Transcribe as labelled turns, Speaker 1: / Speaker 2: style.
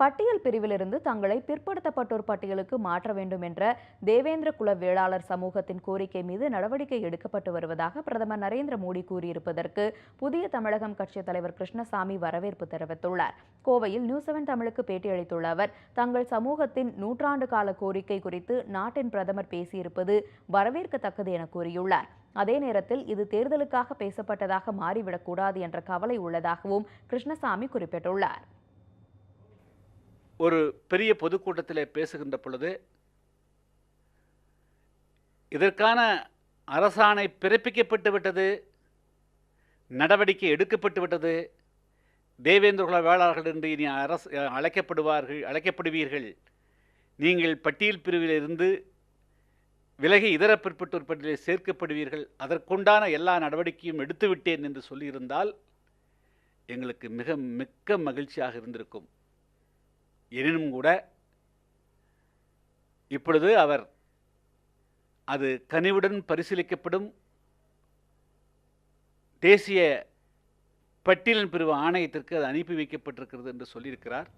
Speaker 1: பட்டியல் பிரிவிலிருந்து தங்களை பிற்படுத்தப்பட்டோர் பட்டியலுக்கு மாற்ற வேண்டும் என்ற தேவேந்திர குல வேளாளர் சமூகத்தின் கோரிக்கை மீது நடவடிக்கை எடுக்கப்பட்டு வருவதாக பிரதமர் நரேந்திர மோடி கூறியிருப்பதற்கு புதிய தமிழகம் கட்சித் தலைவர் கிருஷ்ணசாமி வரவேற்பு தெரிவித்துள்ளார். கோவையில் நியூஸ் செவன் தமிழுக்கு பேட்டியளித்துள்ள அவர் தங்கள் சமூகத்தின் நூற்றாண்டு கால கோரிக்கை குறித்து நாட்டின் பிரதமர் பேசியிருப்பது வரவேற்கத்தக்கது என கூறியுள்ளார். அதே நேரத்தில் இது தேர்தலுக்காக பேசப்பட்டதாக மாறிவிடக்கூடாது என்ற கவலை உள்ளதாகவும் கிருஷ்ணசாமி குறிப்பிட்டுள்ளார்.
Speaker 2: ஒரு பெரிய பொதுக்கூட்டத்தில் பேசுகின்ற பொழுது இதற்கான அரசாணை பிறப்பிக்கப்பட்டு விட்டது நடவடிக்கை எடுக்கப்பட்டு விட்டது தேவேந்திர குல வேளாளர்கள் என்று இனி அரசு அழைக்கப்படுவார்கள் அழைக்கப்படுவீர்கள். நீங்கள் பட்டியல் பிரிவில் இருந்து விலகி இதர பிற்பட்டோர் பட்டியலில் சேர்க்கப்படுவீர்கள். அதற்குண்டான எல்லா நடவடிக்கையும் எடுத்துவிட்டேன் என்று சொல்லியிருந்தால் எங்களுக்கு மிக மிக்க மகிழ்ச்சியாக இருந்திருக்கும். எனினும் கூட இப்பொழுது அவர் அது கனிவுடன் பரிசீலிக்கப்படும் தேசிய பட்டியலின் பிரிவு ஆணையத்திற்கு அது அனுப்பி வைக்கப்பட்டிருக்கிறது என்று சொல்லியிருக்கிறார்.